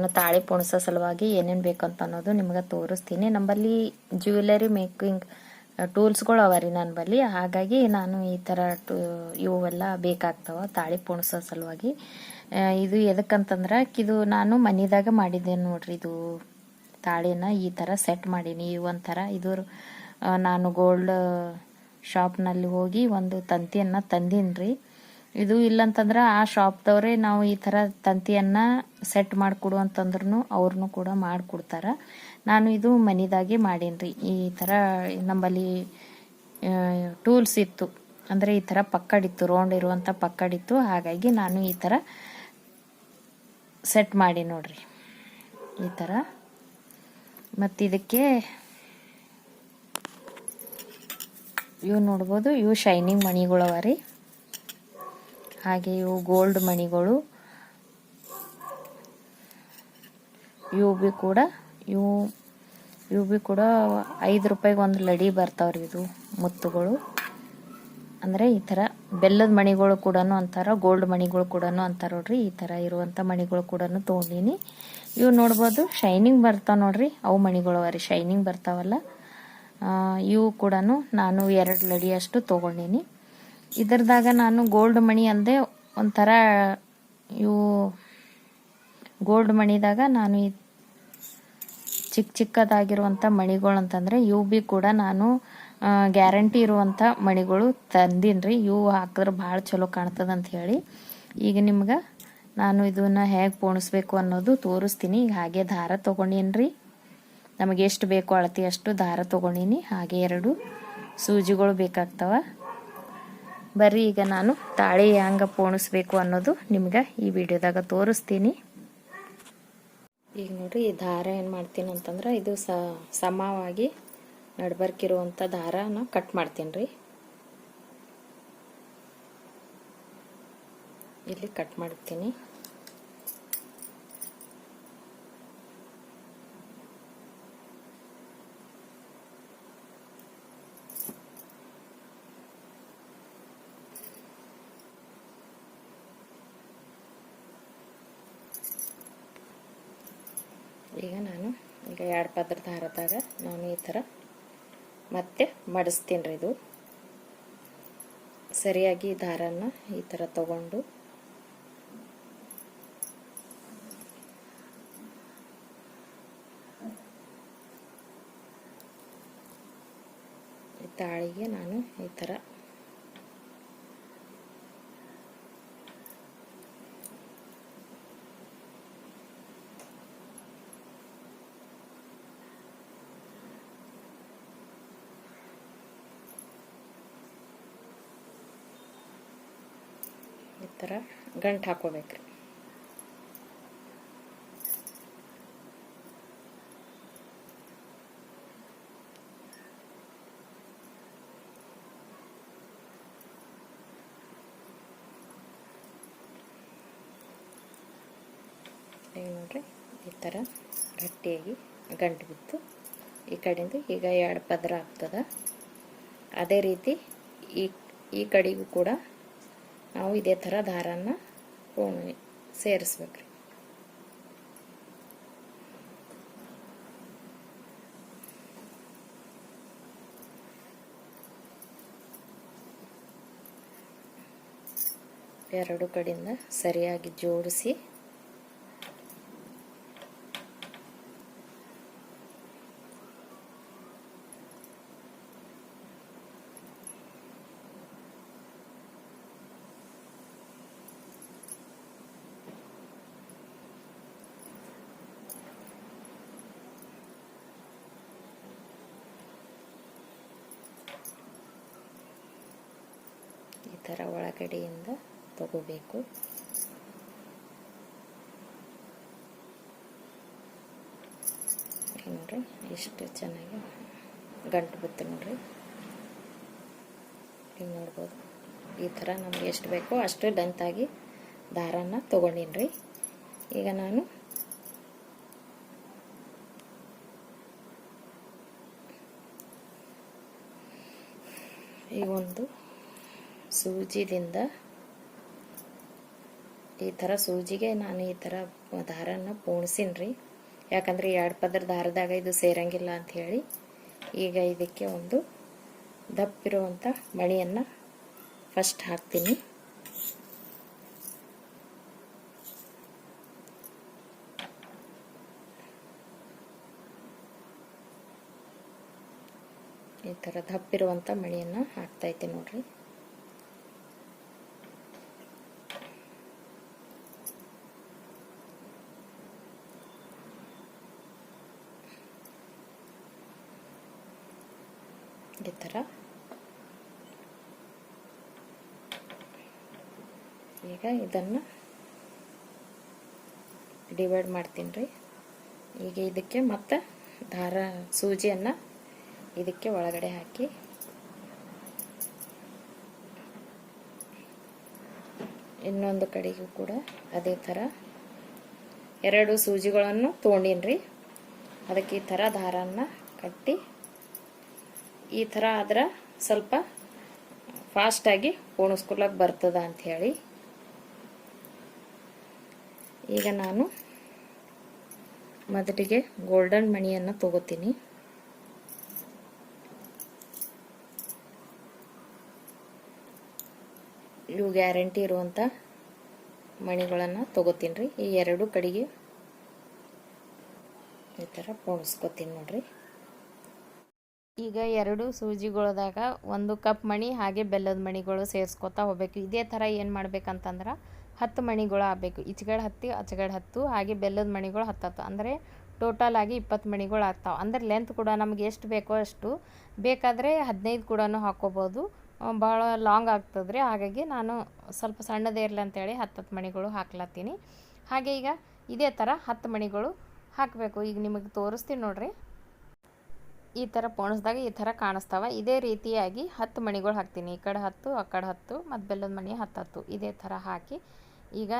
ನಾನು ತಾಳಿ ಪುಣಸೋ ಸಲುವಾಗಿ ಏನೇನು ಬೇಕಂತ ಅನ್ನೋದು ನಿಮ್ಗೆ ತೋರಿಸ್ತೀನಿ. ನಂಬಲ್ಲಿ ಜ್ಯುವೆಲರಿ ಮೇಕಿಂಗ್ ಟೂಲ್ಸ್ಗಳು ಅವ ರೀ ನನ್ನ ಬಳಿ ಹಾಗಾಗಿ ನಾನು ಈ ಥರ ಟೂ ಇವೆಲ್ಲ ಬೇಕಾಗ್ತಾವ ತಾಳಿ ಪುಣಸೋ ಸಲುವಾಗಿ. ಇದು ಎದಕ್ಕಂತಂದ್ರೆ ಇದು ನಾನು ಮನೆದಾಗ ಮಾಡಿದ್ದೆ ನೋಡ್ರಿ, ಇದು ತಾಳಿನ ಈ ಥರ ಸೆಟ್ ಮಾಡೀನಿ. ಈ ಒಂಥರ ಇದು ನಾನು ಗೋಲ್ಡ್ ಶಾಪ್ನಲ್ಲಿ ಹೋಗಿ ಒಂದು ತಂತಿಯನ್ನು ತಂದೀನಿ ಇದು ಇಲ್ಲಂತಂದ್ರೆ ಆ ಶಾಪ್ದವ್ರೆ ನಾವು ಈ ಥರ ತಂತಿಯನ್ನು ಸೆಟ್ ಮಾಡಿಕೊಡು ಅಂತಂದ್ರೂ ಅವ್ರನ್ನೂ ಕೂಡ ಮಾಡಿಕೊಡ್ತಾರೆ. ನಾನು ಇದು ಮನಿದಾಗೆ ಮಾಡೀನಿ ಈ ಥರ ನಮ್ಮಲ್ಲಿ ಟೂಲ್ಸ್ ಇತ್ತು. ಅಂದರೆ ಈ ಥರ ಪಕ್ಕಡಿತ್ತು ರೌಂಡ್ ಇರುವಂಥ ಪಕ್ಕಡಿತ್ತು. ಹಾಗಾಗಿ ನಾನು ಈ ಥರ ಸೆಟ್ ಮಾಡಿ ನೋಡ್ರಿ. ಈ ಥರ. ಮತ್ತು ಇದಕ್ಕೆ ಇವು ನೋಡ್ಬೋದು, ಇವು ಶೈನಿಂಗ್ ಮಣಿಗಳವ ರೀ. ಹಾಗೆ ಇವು ಗೋಲ್ಡ್ ಮಣಿಗಳು. ಇವು ಬಿ ಕೂಡ, ಇವು ಇವು ಬಿ ಕೂಡ ಐದು ರೂಪಾಯಿಗೆ ಒಂದು ಲಡಿ ಬರ್ತಾವ್ರಿ ಇದು ಮುತ್ತುಗಳು. ಅಂದರೆ ಈ ಥರ ಬೆಲ್ಲದ ಮಣಿಗಳು ಕೂಡ ಅಂತಾರ ಗೋಲ್ಡ್ ಮಣಿಗಳು ಕೂಡ ಅಂತಾರ ನೋಡ್ರಿ, ಈ ಥರ ಇರುವಂಥ ಮಣಿಗಳು ಕೂಡ ತೊಗೊಂಡೀನಿ. ಇವು ನೋಡ್ಬೋದು ಶೈನಿಂಗ್ ಬರ್ತಾವ ನೋಡ್ರಿ, ಅವು ಮಣಿಗಳು ರೀ ಶೈನಿಂಗ್ ಬರ್ತಾವಲ್ಲ. ಇವು ಕೂಡ ನಾನು ಎರಡು ಲಡಿಯಷ್ಟು ತೊಗೊಂಡೀನಿ. ಇದರದಾಗ ನಾನು ಗೋಲ್ಡ್ ಮಣಿ ಅಂದೆ ಒಂಥರ ಇವು ಗೋಲ್ಡ್ ಮಣಿದಾಗ ನಾನು ಈ ಚಿಕ್ಕ ಚಿಕ್ಕದಾಗಿರುವಂಥ ಮಣಿಗಳು ಅಂತಂದರೆ ಇವು ಬಿ ಕೂಡ ನಾನು ಗ್ಯಾರಂಟಿ ಇರುವಂಥ ಮಣಿಗಳು ತಂದೀನಿ ರೀ ಇವು ಹಾಕಿದ್ರೆ ಭಾಳ ಚಲೋ ಕಾಣ್ತದೆ ಅಂತ ಹೇಳಿ. ಈಗ ನಿಮ್ಗೆ ನಾನು ಇದನ್ನು ಹೇಗೆ ಪೋಣಿಸ್ಬೇಕು ಅನ್ನೋದು ತೋರಿಸ್ತೀನಿ. ಈಗ ಹಾಗೆ ದಾರ ತೊಗೊಂಡೀನಿ ನಮಗೆ ಎಷ್ಟು ಬೇಕು ಅಳತಿ ಅಷ್ಟು ದಾರ ತೊಗೊಂಡೀನಿ. ಹಾಗೆ ಎರಡು ಸೂಜಿಗಳು ಬೇಕಾಗ್ತವ. ಬರ್ರಿ, ಈಗ ನಾನು ತಾಳಿ ಹ್ಯಾಂಗ ಪೋಣಿಸ್ಬೇಕು ಅನ್ನೋದು ನಿಮ್ಗೆ ಈ ವಿಡಿಯೋದಾಗ ತೋರಿಸ್ತೀನಿ. ಈಗ ನೋಡ್ರಿ, ಈ ದಾರ ಏನು ಮಾಡ್ತೀನಿ ಅಂತಂದ್ರೆ ಇದು ಸಮವಾಗಿ ನಡ್ಬರ್ಕಿರುವಂಥ ದಾರನ ಕಟ್ ಮಾಡ್ತೀನಿ ರೀ ಇಲ್ಲಿ ಕಟ್ ಮಾಡ್ತೀನಿ. ಈಗ ನಾನು ಈಗ ಎರಡು ಪದ್ರ ದಾರದಾಗ ನಾನು ಈ ಥರ ಮತ್ತೆ ಮಡಿಸ್ತೀನಿ ರೀ ಇದು. ಸರಿಯಾಗಿ ದಾರನ ಈ ಥರ ತಗೊಂಡು ತಾಳಿಗೆ ನಾನು ಈ ಥರ ಥರ ಗಂಟು ಹಾಕೋಬೇಕ್ರಿ ಈಗ ನೋಡ್ರಿ, ಈ ಥರ ಗಟ್ಟಿಯಾಗಿ ಗಂಟು ಬಿತ್ತು. ಈ ಕಡೆಯಿಂದ ಈಗ ಎರಡು ಪದರ ಆಗ್ತದ. ಅದೇ ರೀತಿ ಈ ಈ ಕಡೆಗೂ ಕೂಡ ನಾವು ಇದೇ ಥರ ದಾರನ ಪೋಣಿ ಸೇರಿಸ್ಬೇಕ್ರಿ. ಎರಡು ಕಡೆಯಿಂದ ಸರಿಯಾಗಿ ಜೋಡಿಸಿ ಈ ಥರ ಒಳಗಡೆಯಿಂದ ತಗೋಬೇಕು. ನೋಡ್ರಿ, ಎಷ್ಟು ಚೆನ್ನಾಗಿ ಗಂಟು ಬಿತ್ತು ನೋಡ್ರಿ. ಇಲ್ಲಿ ನೋಡ್ಬೋದು, ಈ ಥರ ನಮ್ಗೆ ಎಷ್ಟು ಬೇಕೋ ಅಷ್ಟು ಡಂತಾಗಿ ದಾರನ ತಗೊಂಡಿನ್ರಿ. ಈಗ ನಾನು ಈ ಒಂದು ಸೂಜಿದಿಂದ ಈ ಥರ ಸೂಜಿಗೆ ನಾನು ಈ ಥರ ದಾರನ ಪೋಣಿಸಿನಿ ರೀ ಯಾಕಂದರೆ ಎರಡು ಪದರ ದಾರದಾಗ ಇದು ಸೇರಂಗಿಲ್ಲ ಅಂತ ಹೇಳಿ ಈಗ ಇದಕ್ಕೆ ಒಂದು ದಪ್ಪಿರುವಂಥ ಮಣಿಯನ್ನು ಫಸ್ಟ್ ಹಾಕ್ತೀನಿ. ಈ ಥರ ದಪ್ಪಿರುವಂಥ ಮಣಿಯನ್ನು ಹಾಕ್ತಾ ಇದ್ದೀನಿ ನೋಡ್ರಿ ಈ ಥರ ಈಗ ಇದನ್ನು ಡಿವೈಡ್ ಮಾಡ್ತೀನಿ ರೀ. ಈಗ ಇದಕ್ಕೆ ಮತ್ತೆ ದಾರ ಸೂಜಿಯನ್ನು ಇದಕ್ಕೆ ಒಳಗಡೆ ಹಾಕಿ. ಇನ್ನೊಂದು ಕಡೆಗೂ ಕೂಡ ಅದೇ ಥರ ಎರಡು ಸೂಜಿಗಳನ್ನು ತೊಗೊಂಡೀನಿ ರೀ. ಅದಕ್ಕೆ ಈ ಥರ ದಾರನ ಕಟ್ಟಿ ಈ ಥರ ಆದ್ರೆ ಸ್ವಲ್ಪ ಫಾಸ್ಟಾಗಿ ಪೋಣಿಸ್ಕೊಳಕ್ಕೆ ಬರ್ತದ ಅಂಥೇಳಿ ಈಗ ನಾನು ಮೊದಲಿಗೆ ಗೋಲ್ಡನ್ ಮಣಿಯನ್ನು ತಗೋತೀನಿ. ಇವು ಗ್ಯಾರಂಟಿ ಇರುವಂಥ ಮಣಿಗಳನ್ನು ತಗೋತೀನಿ ರೀ ಈ ಎರಡು ಕಡೆಗೆ ಈ ಥರ ಪೋಣಿಸ್ಕೋತೀನಿ ನೋಡ್ರಿ. ಈಗ ಎರಡು ಸೂಜಿಗಳದಾಗ ಒಂದು ಕಪ್ ಮಣಿ ಹಾಗೆ ಬೆಲ್ಲದ ಮಣಿಗಳು ಸೇರಿಸ್ಕೊತಾ ಹೋಗ್ಬೇಕು. ಇದೇ ಥರ ಏನು ಮಾಡ್ಬೇಕಂತಂದ್ರೆ ಹತ್ತು ಮಣಿಗಳು ಆಗಬೇಕು. ಇಚ್ಗಡೆ ಹತ್ತಿ, ಆಚೆಗಡೆ ಹತ್ತು, ಹಾಗೆ ಬೆಲ್ಲದ ಮಣಿಗಳು ಹತ್ತತ್ತು. ಅಂದರೆ ಟೋಟಲ್ ಆಗಿ ಇಪ್ಪತ್ತು ಮಣಿಗಳು ಆಗ್ತಾವೆ. ಅಂದ್ರೆ ಲೆಂತ್ ಕೂಡ ನಮ್ಗೆ ಎಷ್ಟು ಬೇಕೋ ಅಷ್ಟು. ಬೇಕಾದರೆ ಹದಿನೈದು ಕೂಡ ಹಾಕ್ಕೋಬೋದು. ಭಾಳ ಲಾಂಗ್ ಆಗ್ತದ್ರಿ ಹಾಗಾಗಿ ನಾನು ಸ್ವಲ್ಪ ಸಣ್ಣದೇ ಇರಲಿ ಅಂತೇಳಿ ಹತ್ತತ್ತು ಮಣಿಗಳು ಹಾಕ್ಲತ್ತೀನಿ. ಹಾಗೆ ಈಗ ಇದೇ ಥರ ಹತ್ತು ಮಣಿಗಳು ಹಾಕಬೇಕು. ಈಗ ನಿಮಗೆ ತೋರಿಸ್ತೀನಿ ನೋಡಿರಿ. ಈ ಥರ ಪೋಣಿಸ್ದಾಗ ಈ ಥರ ಕಾಣಿಸ್ತಾವ. ಇದೇ ರೀತಿಯಾಗಿ ಹತ್ತು ಮಣಿಗಳು ಹಾಕ್ತೀನಿ. ಈ ಕಡೆ ಹತ್ತು, ಆ ಕಡೆ ಹತ್ತು, ಮತ್ತು ಬೆಲ್ಲದ ಮಣಿ ಹತ್ತು ಹತ್ತು ಇದೇ ಥರ ಹಾಕಿ ಈಗ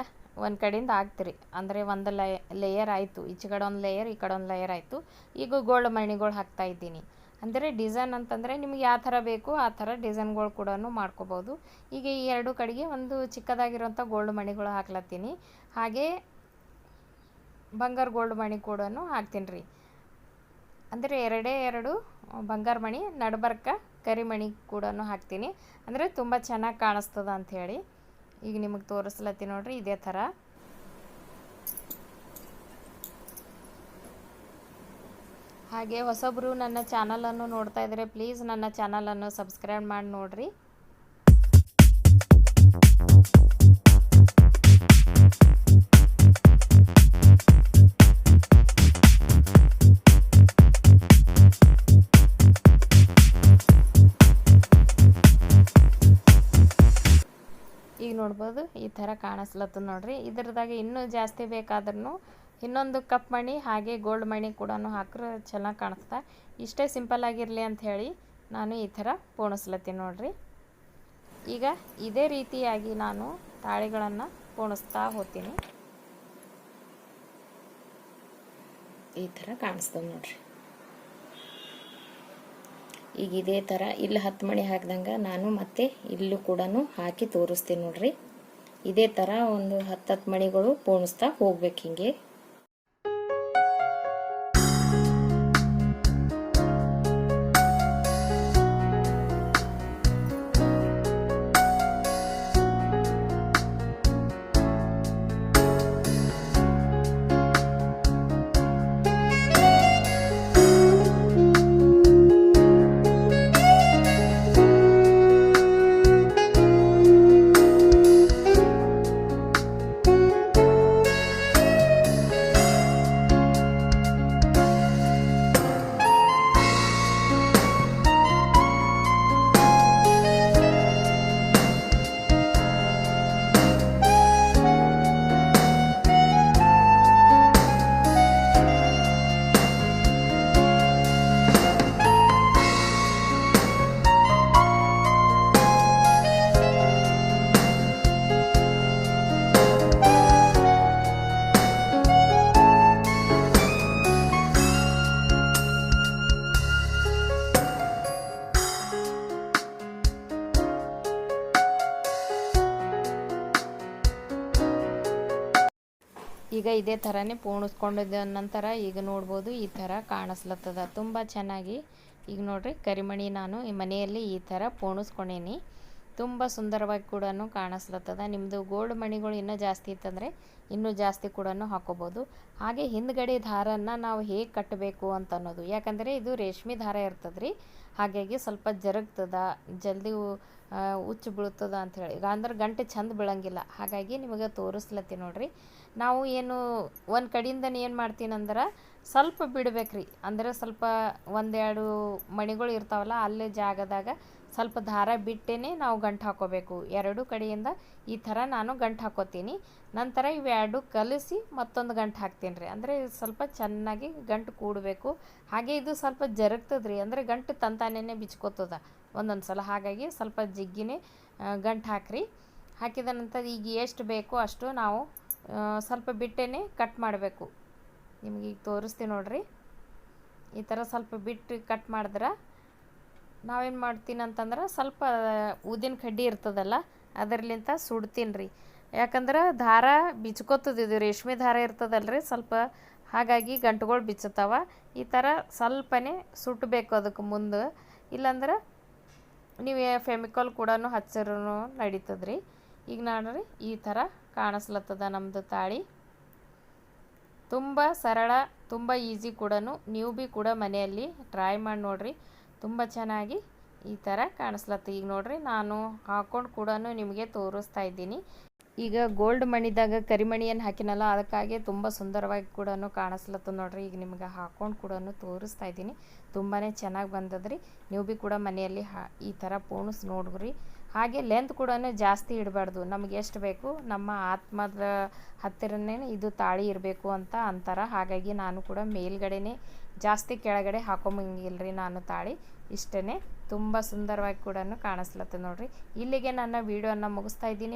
ಒಂದು ಕಡೆಯಿಂದ ಹಾಕ್ತಿರಿ ಅಂದರೆ ಒಂದು ಲಯ ಲೇಯರ್ ಆಯಿತು. ಈಚೆ ಕಡೆ ಒಂದು ಲೇಯರ್ ಈ ಕಡೆ ಒಂದು ಲೇಯರ್ ಆಯಿತು. ಈಗ ಗೋಲ್ಡ್ ಮಣಿಗಳು ಹಾಕ್ತಾ ಇದ್ದೀನಿ. ಅಂದರೆ ಡಿಸೈನ್ ಅಂತಂದರೆ ನಿಮ್ಗೆ ಯಾವ ಥರ ಬೇಕು, ಆ ಥರ ಡಿಸೈನ್ಗಳು ಕೂಡ ಮಾಡ್ಕೋಬೋದು. ಈಗ ಈ ಎರಡು ಕಡೆಗೆ ಒಂದು ಚಿಕ್ಕದಾಗಿರೋಂಥ ಗೋಲ್ಡ್ ಮಣಿಗಳು ಹಾಕ್ಲತ್ತೀನಿ. ಹಾಗೆ ಬಂಗಾರ ಗೋಲ್ಡ್ ಮಣಿ ಕೂಡ ಹಾಕ್ತೀನಿ ರೀ ಅಂದರೆ ಎರಡೇ ಎರಡು ಬಂಗಾರ ಮಣಿ, ನಡ್ಬರ್ಕ ಕರಿಮಣಿ ಕೂಡ ಹಾಕ್ತೀನಿ. ಅಂದರೆ ತುಂಬ ಚೆನ್ನಾಗಿ ಕಾಣಿಸ್ತದ ಅಂಥೇಳಿ ಈಗ ನಿಮಗೆ ತೋರಿಸ್ಲತ್ತಿ ನೋಡ್ರಿ, ಇದೇ ಥರ. ಹಾಗೆ ಹೊಸಬ್ರು ನನ್ನ ಚಾನಲನ್ನು ನೋಡ್ತಾ ಇದ್ದರೆ ಪ್ಲೀಸ್ ನನ್ನ ಚಾನಲನ್ನು ಸಬ್ಸ್ಕ್ರೈಬ್ ಮಾಡಿ ನೋಡ್ರಿ. ನೋಡ್ಬೋದು ಈ ಥರ ಕಾಣಿಸ್ಲತ್ತದ ನೋಡ್ರಿ. ಇದ್ರದಾಗ ಇನ್ನೂ ಜಾಸ್ತಿ ಬೇಕಾದ್ರೂ ಇನ್ನೊಂದು ಕಪ್ ಮಣಿ, ಹಾಗೆ ಗೋಲ್ಡ್ ಮಣಿ ಕೂಡ ಹಾಕ್ರೆ ಚೆನ್ನಾಗಿ ಕಾಣಿಸ್ತಾ. ಇಷ್ಟೇ ಸಿಂಪಲ್ ಆಗಿರಲಿ ಅಂತ ಹೇಳಿ ನಾನು ಈ ಥರ ಪೋಣಿಸ್ಲತ್ತೀನಿ ನೋಡ್ರಿ. ಈಗ ಇದೇ ರೀತಿಯಾಗಿ ನಾನು ತಾಳಿಗಳನ್ನು ಪೋಣಿಸ್ತಾ ಹೋಗ್ತೀನಿ. ಈ ಥರ ಕಾಣಿಸ್ತದೆ ನೋಡ್ರಿ. ಈಗ ಇದೇ ಥರ ಇಲ್ಲಿ ಹತ್ತು ಮಣಿ ಹಾಕ್ದಂಗೆ ನಾನು ಮತ್ತೆ ಇಲ್ಲೂ ಕೂಡ ಹಾಕಿ ತೋರಿಸ್ತೀನಿ ನೋಡ್ರಿ. ಇದೇ ಥರ ಒಂದು ಹತ್ತತ್ತು ಮಣಿಗಳು ಪೋಣಿಸ್ತಾ ಹೋಗ್ಬೇಕು ಹಿಂಗೆ. ಇದೇ ಥರನೇ ಪೋಣಿಸ್ಕೊಂಡಿದ್ದ ನಂತರ ಈಗ ನೋಡ್ಬೋದು. ಈ ಥರ ಕಾಣಿಸ್ಲತ್ತದ. ತುಂಬ ಚೆನ್ನಾಗಿ. ಈಗ ನೋಡ್ರಿ, ಕರಿಮಣಿ ನಾನು ಈ ಮನೆಯಲ್ಲಿ ಈ ಥರ ಪೋಣಿಸ್ಕೊಂಡೀನಿ ತುಂಬ ಸುಂದರವಾಗಿ ಕೂಡ ಕಾಣಿಸ್ಲತ್ತದ. ನಿಮ್ಮದು ಗೋಲ್ಡ್ ಮಣಿಗಳು ಇನ್ನೂ ಜಾಸ್ತಿ ಇತ್ತಂದರೆ ಇನ್ನೂ ಜಾಸ್ತಿ ಕೂಡ ಹಾಕೋಬೋದು. ಹಾಗೆ ಹಿಂದ್ಗಡೆ ದಾರನ ನಾವು ಹೇಗೆ ಕಟ್ಟಬೇಕು ಅಂತ ಅನ್ನೋದು ಯಾಕಂದರೆ ಇದು ರೇಷ್ಮೆ ದಾರ ಇರ್ತದ್ರಿ. ಹಾಗಾಗಿ ಸ್ವಲ್ಪ ಜರುಗ್ತದ, ಜಲ್ದಿ ಉಚ್ಚು ಬೀಳ್ತದ ಅಂಥೇಳಿ ಈಗ ಅಂದ್ರೆ ಗಂಟೆ ಚಂದ ಬೀಳಂಗಿಲ್ಲ. ಹಾಗಾಗಿ ನಿಮಗೆ ತೋರಿಸ್ಲತ್ತಿ ನೋಡ್ರಿ. ನಾವು ಏನು ಒಂದು ಕಡೆಯಿಂದ ಏನು ಮಾಡ್ತೀನಂದ್ರೆ ಸ್ವಲ್ಪ ಬಿಡ್ಬೇಕ್ರಿ. ಅಂದರೆ ಸ್ವಲ್ಪ ಒಂದೆರಡು ಮಣಿಗಳು ಇರ್ತಾವಲ್ಲ ಅಲ್ಲೇ ಜಾಗದಾಗ ಸ್ವಲ್ಪ ದಾರ ಬಿಟ್ಟೇ ನಾವು ಗಂಟು ಹಾಕೋಬೇಕು. ಎರಡು ಕಡೆಯಿಂದ ಈ ಥರ ನಾನು ಗಂಟು ಹಾಕೋತೀನಿ. ನಂತರ ಇವೆರಡು ಕಲಿಸಿ ಮತ್ತೊಂದು ಗಂಟು ಹಾಕ್ತೀನಿ ರೀ ಅಂದರೆ ಸ್ವಲ್ಪ ಚೆನ್ನಾಗಿ ಗಂಟು ಕೂಡಬೇಕು. ಹಾಗೆ ಇದು ಸ್ವಲ್ಪ ಜರುಗ್ತದೆ ರೀ ಅಂದರೆ ಗಂಟು ತಂತಾನೇ ಬಿಚ್ಕೋತದ. ಒಂದೊಂದು ಸಲ ಹಾಗಾಗಿ ಸ್ವಲ್ಪ ಜಿಗ್ಗಿನೇ ಗಂಟು ಹಾಕ್ರಿ. ಹಾಕಿದ ನಂತರ ಈಗ ಎಷ್ಟು ಬೇಕೋ ಅಷ್ಟು ನಾವು ಸ್ವಲ್ಪ ಬಿಟ್ಟೇನೆ ಕಟ್ ಮಾಡಬೇಕು. ನಿಮ್ಗೆ ಈಗ ತೋರಿಸ್ತೀನಿ ನೋಡ್ರಿ. ಈ ಥರ ಸ್ವಲ್ಪ ಬಿಟ್ಟು ಕಟ್ ಮಾಡಿದ್ರೆ ನಾವೇನು ಮಾಡ್ತೀನಿ ಅಂತಂದ್ರೆ ಸ್ವಲ್ಪ ಊದಿನ ಕಡ್ಡಿ ಇರ್ತದಲ್ಲ, ಅದರ್ಲಿಂತ ಸುಡ್ತೀನಿ ರೀ ಯಾಕಂದ್ರೆ ದಾರ ಬಿಚ್ಕೋತದ ಇದು ರೇಷ್ಮೆ ದಾರ ಇರ್ತದಲ್ರಿ, ಸ್ವಲ್ಪ ಹಾಗಾಗಿ ಗಂಟುಗಳು ಬಿಚ್ಚತಾವ ಈ ಥರ ಸ್ವಲ್ಪನೇ ಸುಟ್ಟಬೇಕು ಅದಕ್ಕೆ ಮುಂದೆ. ಇಲ್ಲಾಂದ್ರೆ ನೀವು ಫೆಮಿಕಲ್ ಕೂಡ ಹಚ್ಚಿರೂ ನಡೀತದ್ರಿ. ಈಗ ನೋಡ್ರಿ ಈ ಥರ ಕಾಣಿಸ್ಲತ್ತದ ನಮ್ಮದು ತಾಳಿ. ತುಂಬ ಸರಳ, ತುಂಬ ಈಸಿ ಕೂಡ ನೀವು ಭೀ ಕೂಡ ಮನೆಯಲ್ಲಿ ಟ್ರೈ ಮಾಡಿ ನೋಡ್ರಿ. ತುಂಬ ಚೆನ್ನಾಗಿ ಈ ಥರ ಕಾಣಿಸ್ಲತ್ತ. ಈಗ ನೋಡ್ರಿ ನಾನು ಹಾಕೊಂಡು ಕೂಡ ನಿಮಗೆ ತೋರಿಸ್ತಾ ಇದ್ದೀನಿ. ಈಗ ಗೋಲ್ಡ್ ಮಣಿದಾಗ ಕರಿಮಣಿಯನ್ನು ಹಾಕಿನಲ್ಲ, ಅದಕ್ಕಾಗಿ ತುಂಬ ಸುಂದರವಾಗಿ ಕೂಡ ಕಾಣಿಸ್ಲತ್ತ ನೋಡ್ರಿ. ಈಗ ನಿಮ್ಗೆ ಹಾಕೊಂಡು ಕೂಡ ತೋರಿಸ್ತಾ ಇದ್ದೀನಿ. ತುಂಬಾ ಚೆನ್ನಾಗಿ ಬಂದದ್ರಿ. ನೀವು ಭೀ ಕೂಡ ಮನೆಯಲ್ಲಿ ಈ ಥರ ಪೋಣಿಸ್ ನೋಡ್ರಿ. ಹಾಗೆ ಲೆಂತ್ ಕೂಡ ಜಾಸ್ತಿ ಇಡಬಾರ್ದು. ನಮಗೆ ಎಷ್ಟು ಬೇಕು? ನಮ್ಮ ಆತ್ಮದ ಹತ್ತಿರನೇ ಇದು ತಾಳಿ ಇರಬೇಕು ಅಂತ ಅಂತಾರೆ. ಹಾಗಾಗಿ ನಾನು ಕೂಡ ಮೇಲ್ಗಡೆನೇ ಜಾಸ್ತಿ ಕೆಳಗಡೆ ಹಾಕೊಂಬಂಗಿಲ್ರಿ ನಾನು ತಾಳಿ. ಇಷ್ಟೇ ತುಂಬ ಸುಂದರವಾಗಿ ಕೂಡ ಕಾಣಿಸ್ಲತ್ತೆ ನೋಡ್ರಿ. ಇಲ್ಲಿಗೆ ನನ್ನ ವಿಡಿಯೋನ ಮುಗಿಸ್ತಾ ಇದ್ದೀನಿ.